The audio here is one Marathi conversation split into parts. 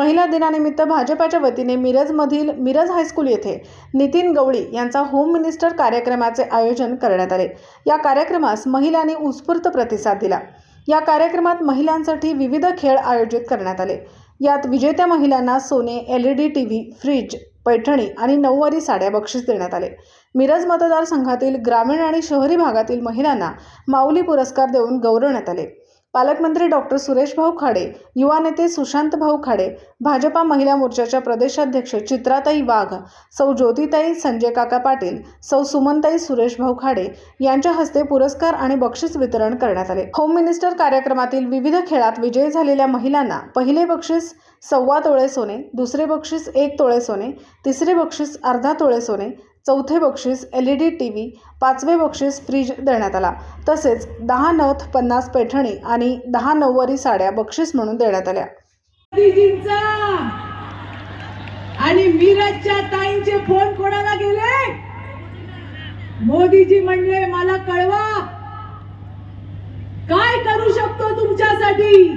महिला दिनानिमित्त भाजपाच्या वतीने मिरजमधील मिरज हायस्कूल येथे नितीन गवळी यांचा होम मिनिस्टर कार्यक्रमाचे आयोजन करण्यात आले. या कार्यक्रमास महिलांनी उत्स्फूर्त प्रतिसाद दिला. या कार्यक्रमात महिलांसाठी विविध खेळ आयोजित करण्यात आले. यात विजेत्या महिलांना सोने L E D T V fridge Paithani आणि नऊवारी साड्या बक्षीस देण्यात आले. मिरज मतदारसंघातील ग्रामीण आणि शहरी भागातील महिलांना माऊली पुरस्कार देऊन गौरवण्यात आले. पालकमंत्री डॉक्टर सुरेश भाऊ खाडे युवा नेते सुशांत भाऊ खाडे भाजपा महिला मोर्चाच्या प्रदेशाध्यक्ष चित्राताई वाघ सौ ज्योतिताई संजय काका पाटील सौ सुमनताई सुरेश भाऊ खाडे यांच्या हस्ते पुरस्कार आणि बक्षीस वितरण करण्यात आले. होम मिनिस्टर कार्यक्रमातील विविध खेळात विजयी झालेल्या महिलांना पहिले बक्षीस सव्वा तोळे सोने दुसरे बक्षीस एक तोळे सोने तिसरे बक्षीस अर्धा तोळे सोने चौथे बक्षीस L E D T V पाचवे बक्षीस फ्रीज देण्यात आला. तसेच दहा नथ पन्नास पैठणी आणि दहा नऊवारी साड्या बक्षीस म्हणून देण्यात आल्या. मोदीजींचा! आणि मिरजच्या ताईंचे फोन कोणाला गेले? मोदीजी म्हणले मला कळवा. काय करू शकतो तुमच्यासाठी?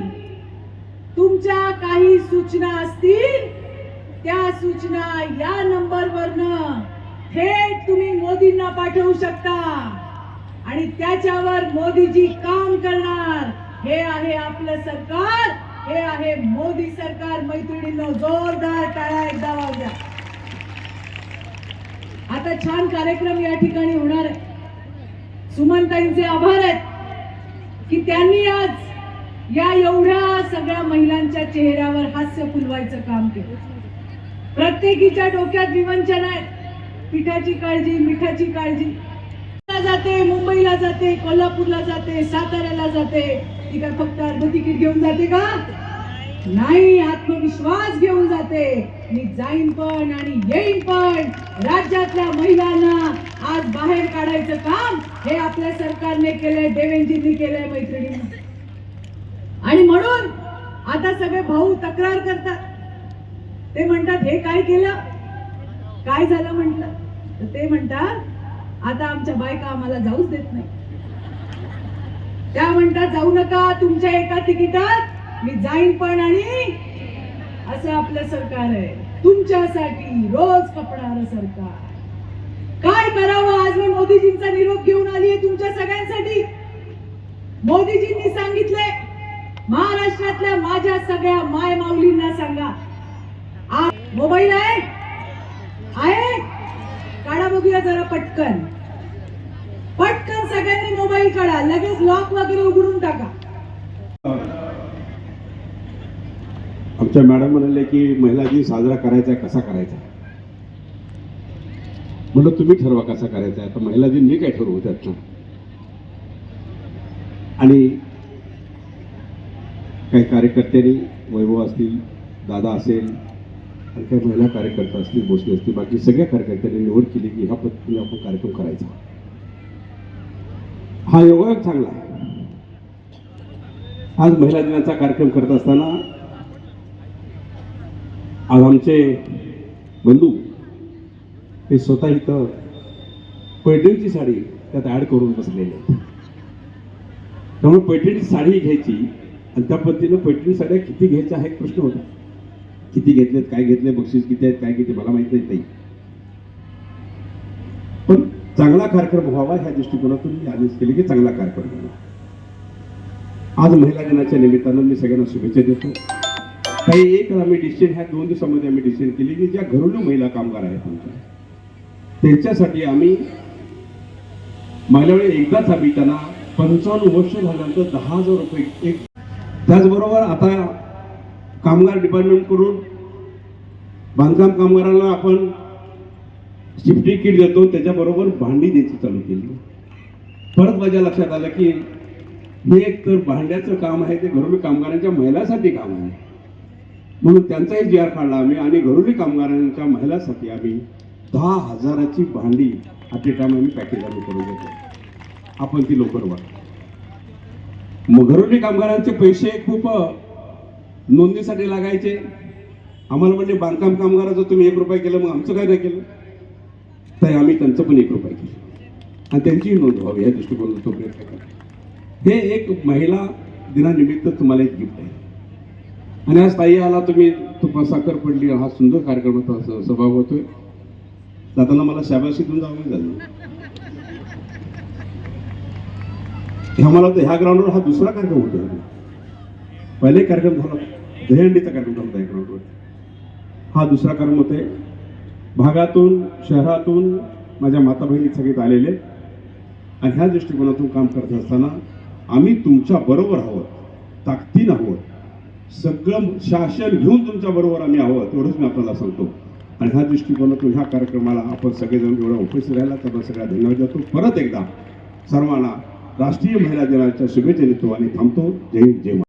तुमच्या काही सूचना असतील त्या सूचना या नंबरवरनं थेट तुम्ही मोदींना पाठवू शकता. आणि त्याच्यावर मोदीजी काम करणार. हे आहे आपलं सरकार. हे आहे मोदी सरकार. मैत्रिणींनो जोरदार टाळा एकदा वाजल्या आता छान कार्यक्रम या ठिकाणी होणार. आहे सुमनताईंचे आभार आहेत. की त्यांनी आज या एवढ्या सगळ्या महिलांच्या चेहऱ्यावर हास्य फुलवायचं काम केलं. प्रत्येकीच्या डोक्यात विवंचन आहेत. पिठाची काळजी मिठाची काळजी. जाते मुंबईला जाते कोल्हापूरला जाते साताऱ्याला जाते. ती काय फक्त अर्ध तिकीट घेऊन जाते का? नाही आत्मविश्वास घेऊन जाते. मी जाईन पण आणि येईन पण. राज्यातल्या महिलांना आज बाहेर काढायचं काम हे आपल्या सरकारने केलंय देवेंजींनी केलंय मैत्रिणी आणि म्हणून आता सगळे भाऊ तक्रार करतात. ते म्हणतात हे काय केलं? काय झालं म्हटलं? तर ते म्हणतात आता आमच्या बायका आम्हाला जाऊच देत नाही त्या म्हणतात जाऊ नका तुमच्या एका तिकिटात मी जाईन पण आणि असं आपलं सरकार आहे. तुमच्यासाठी रोज कपणार सरकार. काय करावं? आज मी मोदीजींचा निरोप घेऊन आली आहे तुमच्या सगळ्यांसाठी. मोदीजींनी सांगितलंय महाराष्ट्रातल्या माझ्या सगळ्या माय माऊलींना सांगा. आ- मोबाईल आहे? आहे. काढा बघूया जरा पटकन. पटकन सगळ्यांनी मोबाईल काढा. लगेच लॉक वगैरे उघडून टाका. आमच्या मॅडम म्हणाले की महिला दिन साजरा करायचा आहे कसा करायचा म्हणलं तुम्ही ठरवा कसा करायचा आहे. तर महिला दिन मी काय ठरवू त्यातनं? आणि काही कार्यकर्त्यांनी वैभव असतील दादा असेल काही महिला कार्यकर्ता असतील भोसले असतील बाकी सगळ्या कार्यकर्त्यांनी निवड केली की ह्या पद्धतीने आपण कार्यक्रम करायचा. हा योगायोग चांगला आहे. आज महिला दिनाचा कार्यक्रम करत असताना आज आमचे बंधू हे स्वतः इथं पैठणची साडी त्यात ॲड करून बसलेले आहेत. त्यामुळे पैठणीची साडी घ्यायची आणि त्या पद्धतीनं पैठणी साड्या किती घ्यायच्या हा एक प्रश्न होता. किती घेतलेत काय घेतले बक्षीस किती आहेत काय किती मला माहीत नाही पण चांगला कार्यक्रम व्हावा ह्या दृष्टिकोनातून मी आदेश केले की चांगला कार्यक्रम व्हावा. आज महिला दिनाच्या निमित्तानं मी सगळ्यांना शुभेच्छा देतो. काही एक आम्ही डिसिजन ह्या दोन दिवसामध्ये आम्ही डिसिजन केली की ज्या घरेलू महिला कामगार आहेत आमच्या त्यांच्यासाठी आम्ही मागल्या वेळी एकदाच आम्ही त्यांना पंचावन्न वर्ष झाल्यानंतर दहा हजार रुपये एक त्याचबरोबर आता कामगार डिपार्टमेंटकडून बांधकाम कामगारांना आपण शिफ्टिंग किट देतो. त्याच्याबरोबर भांडी द्यायची चालू केली. परत माझ्या लक्षात आलं की हे एक तर भांड्याचं काम आहे ते घरोली कामगारांच्या महिलांसाठी काम आहे. म्हणून त्यांचाही जी आर काढला आम्ही आणि घरोली कामगारांच्या महिलांसाठी आम्ही दहा हजाराची भांडी ॲट ए टाइम आम्ही पॅकेज आम्ही करून देतो आपण ती लवकर वाट मग घरोली कामगारांचे पैसे खूप नोंदणीसाठी लागायचे. आम्हाला म्हणजे बांधकाम कामगाराचं तुम्ही एक रुपये केलं मग आमचं काय नाही केलं? तर आम्ही त्यांचं पण एक रुपये केलं. आणि त्यांचीही नोंद व्हावी या दृष्टिकोनातून तो प्रयत्न करा. हे एक महिला दिनानिमित्त तुम्हाला एक गिफ्ट आहे. आणि आज ताई आला तुम्ही तुम्हाला साखर पडली हा सुंदर कार्यक्रम होता सभा होतोय. जाताना मला शाबाशी देऊन जावं झालं ह्या मला वाटतं ह्या ग्राउंडवर हा दुसरा कार्यक्रम होतो पहिले कार्यक्रम झाला. दहीहंडीचा कार्यक्रम झाला त्या हा दुसरा कार्यक्रम होते भागातून शहरातून माझ्या माता बहिणी सगळेच आलेले आहेत. आणि ह्या दृष्टिकोनातून काम करत असताना आम्ही तुमच्या बरोबर आहोत. ताकदीनं आहोत. सगळं शासन घेऊन तुमच्या बरोबर आम्ही आहोत एवढंच मी आपल्याला सांगतो. आणि ह्या दृष्टिकोनातून ह्या कार्यक्रमाला आपण सगळेजण एवढा उपस्थित राहिला त्यांना सगळ्या धन्यवाद देतो. परत एकदा सर्वांना राष्ट्रीय महिला दिनाच्या शुभेच्छा देतो आणि थांबतो. जय हिंद जय